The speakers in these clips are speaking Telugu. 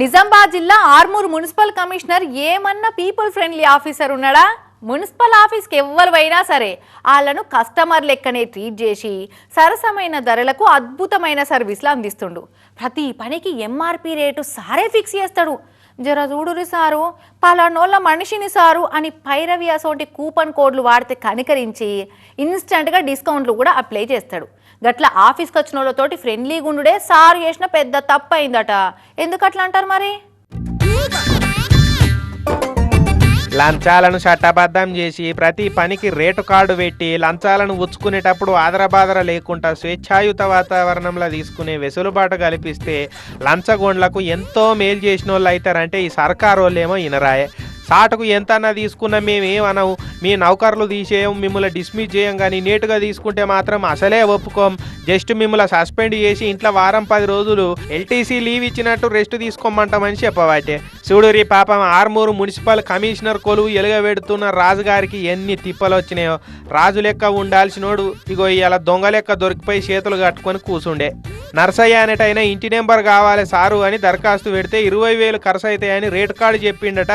నిజామాబాద్ జిల్లా ఆర్మూర్ మున్సిపల్ కమిషనర్ ఏమన్నా పీపుల్ ఫ్రెండ్లీ ఆఫీసర్ ఉన్నాడా? మున్సిపల్ ఆఫీస్కి ఎవ్వరు అయినా సరే వాళ్ళను కస్టమర్ లెక్కనే ట్రీట్ చేసి సరసమైన ధరలకు అద్భుతమైన సర్వీసులు అందిస్తుండు. ప్రతి పనికి ఎంఆర్పి రేటు సారే ఫిక్స్ చేస్తాడు. జర చూడురి సారు పలానోళ్ళ మనిషిని సారు అని పైరవి అసోంటి కూపన్ కోడ్లు వాడితే కనికరించి ఇన్స్టంట్గా డిస్కౌంట్లు కూడా అప్లై చేస్తాడు. గట్ల ఆఫీస్కి వచ్చిన వాళ్ళతోటి ఫ్రెండ్లీ గుండుడే సారు చేసిన పెద్ద తప్పు అయిందట ఎందుకు అట్లా అంటారు మరి? లంచాలను చట్టబద్ధం చేసి ప్రతి పనికి రేటు కార్డు పెట్టి లంచాలను ఉచ్చుకునేటప్పుడు ఆదరబాదర లేకుండా స్వేచ్ఛాయుత వాతావరణంలో తీసుకునే వెసులుబాటు కల్పిస్తే లంచగోండ్లకు ఎంతో మేలు చేసిన వాళ్ళు అవుతారంటే ఈ సర్కారు వాళ్ళేమో ఇనరాయే. సాటుకు ఎంతన్నా తీసుకున్నా మేమేమనవు. మీ నౌకర్లు తీసేయం మిమ్మల్ని డిస్మిస్ చేయం కానీ నేటుగా తీసుకుంటే మాత్రం అసలే ఒప్పుకోం. జస్ట్ మిమ్మల్ని సస్పెండ్ చేసి ఇంట్లో వారం పది రోజులు ఎల్టీసీ లీవ్ ఇచ్చినట్టు రెస్ట్ తీసుకోమంటామని చెప్పవాటే చూడురి పాపం ఆర్మూరు మున్సిపల్ కమిషనర్ కొలువు ఎలుగబెడుతున్న రాజుగారికి ఎన్ని తిప్పలు వచ్చినాయో. రాజు లెక్క ఉండాల్సినోడు ఇగో ఇలా దొంగ లెక్క దొరికిపోయి చేతులు కట్టుకొని కూసుండే. నర్సయ్య అనేటైనా ఇంటి నెంబర్ కావాలి సారు అని దరఖాస్తు పెడితే ఇరవై వేలు ఖర్చు అవుతాయని రేట్ కార్డు చెప్పిండట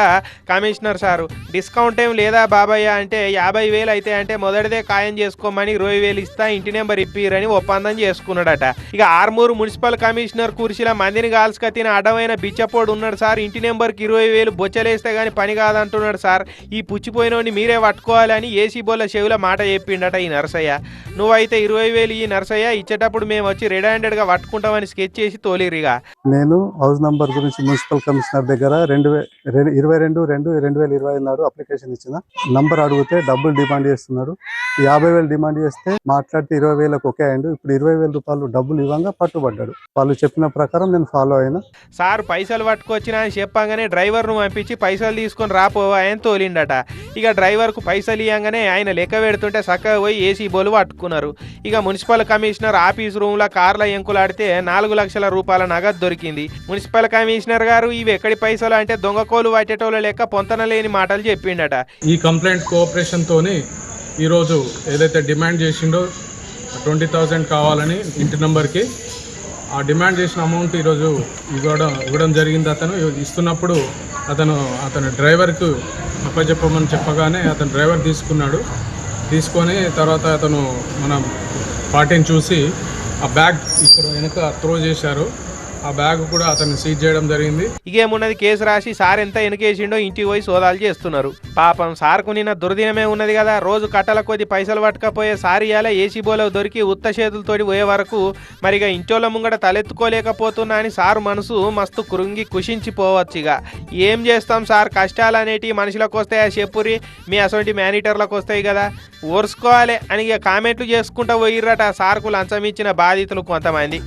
కమిషనర్ సారు. డిస్కౌంట్ ఏం లేదా బాబయ్య అంటే యాభై వేలు అయితే అంటే మొదటిదే ఖాయం చేసుకోమని ఇరవై వేలు ఇస్తా ఇంటి నెంబర్ ఇప్పిరని ఒప్పందం చేసుకున్నాడట. ఇక ఆర్మూరు మున్సిపల్ కమిషనర్ కుర్చీల మందిని కాల్చుక తిన అడవైన బిచ్చపోడు ఉన్నాడు సార్. ఇంటి నెంబర్కి ఇరవై వేలు బొచ్చలేస్తే కానీ పని కాదంటున్నాడు సార్. ఈ పుచ్చిపోయినోని మీరే పట్టుకోవాలని ఏసీ బోల్ల చెవుల మాట చెప్పిండట ఈ నర్సయ్య. నువ్వైతే ఇరవై వేలు ఈ నర్సయ్య ఇచ్చేటప్పుడు మేము వచ్చి రెడ్ హ్యాండెడ్గా పట్టుకుంటామని స్కెచ్ చేసి తోలిరిగా నేను హౌస్ నంబర్ గురించి మున్సిపల్ కమిషనర్ దగ్గర రెండు వే రెండు- ఇరవై రెండు రెండు రెండు వేల ఇరవై నాడు అప్లికేషన్ ఇచ్చిన. నంబర్ అడిగితే డబ్బులు డిమాండ్ చేస్తున్నాడు యాభై వేలు డిమాండ్ చేస్తే మాట్లాడితే ఇరవై వేలకు ఒకే అయిండు. ఇప్పుడు ఇరవై వేల రూపాయలు డబ్బులు ఇవ్వంగా పట్టుబడ్డాడు. వాళ్ళు చెప్పిన ప్రకారం నేను ఫాలో అయినా. సార్ పైసలు పట్టుకొచ్చిన అని చెప్పంగానే డ్రైవర్ను పంపించి పైసలు తీసుకొని రాపోవా ఆయన తోలిండట. ఇక డ్రైవర్కు పైసలు ఇవ్వగానే ఆయన లెక్క పెడుతుంటే చక్కగా పోయి ఏసీ బోలు పట్టుకున్నారు. ఇక మున్సిపల్ కమిషనర్ ఆఫీస్ రూమ్లో కార్ల ఎంకులాడితే నాలుగు లక్షల రూపాయల నగదు దొరికింది. మున్సిపల్ కమిషనర్ గారు ఇవి ఎక్కడి పైసలు అంటే దొంగకోలు పట్టేటోళ్ళ లెక్క పొంతన లేని మాటలు చెప్పిండట. ఈ కంప్లైంట్ కోఆపరేషన్తోని ఈరోజు ఏదైతే డిమాండ్ చేసిండో ట్వంటీ థౌజండ్ కావాలని ఇంటి నెంబర్కి ఆ డిమాండ్ చేసిన అమౌంట్ ఈరోజు ఇవ్వడం ఇవ్వడం జరిగింది అతను. ఇస్తున్నప్పుడు అతను అతను డ్రైవర్కు అప్పచెప్పమని చెప్పగానే అతను డ్రైవర్ తీసుకున్నాడు. తీసుకొని తర్వాత అతను మన పార్టీని చూసి ఆ బ్యాగ్ ఇక్కడ వెనుక త్రో చేశారు. ఆ బ్యాగ్ కూడా అతన్ని సీజ్ చేయడం జరిగింది. ఇకేమున్నది కేసు రాసి సార్ ఎంత ఎనకేసిండో ఇంటికి పోయి సోదాలు చేస్తున్నారు. పాపం సార్కు నిన్న దుర్దినమే ఉన్నది కదా. రోజు కట్టల కొద్ది పైసలు పట్టకపోయే సార్ ఇయాల ఏసీ బోలో దొరికి ఉత్త చేతులతోటి పోయే వరకు మరిగా ఇంటోళ్ళ ముంగట తలెత్తుకోలేకపోతున్నా అని సార్ మనసు మస్తు కృంగి కుషించిపోవచ్చు ఇక ఏం చేస్తాం సార్? కష్టాలు అనేటివి మనుషులకు వస్తాయా చెప్పురి మీ అసొంటి మేనేటర్లకు వస్తాయి కదా. ఓర్చుకోవాలి అని ఇక కామెంట్లు చేసుకుంటా పోయిర్రట. సార్కు లంచం ఇచ్చిన బాధితులు కొంతమంది.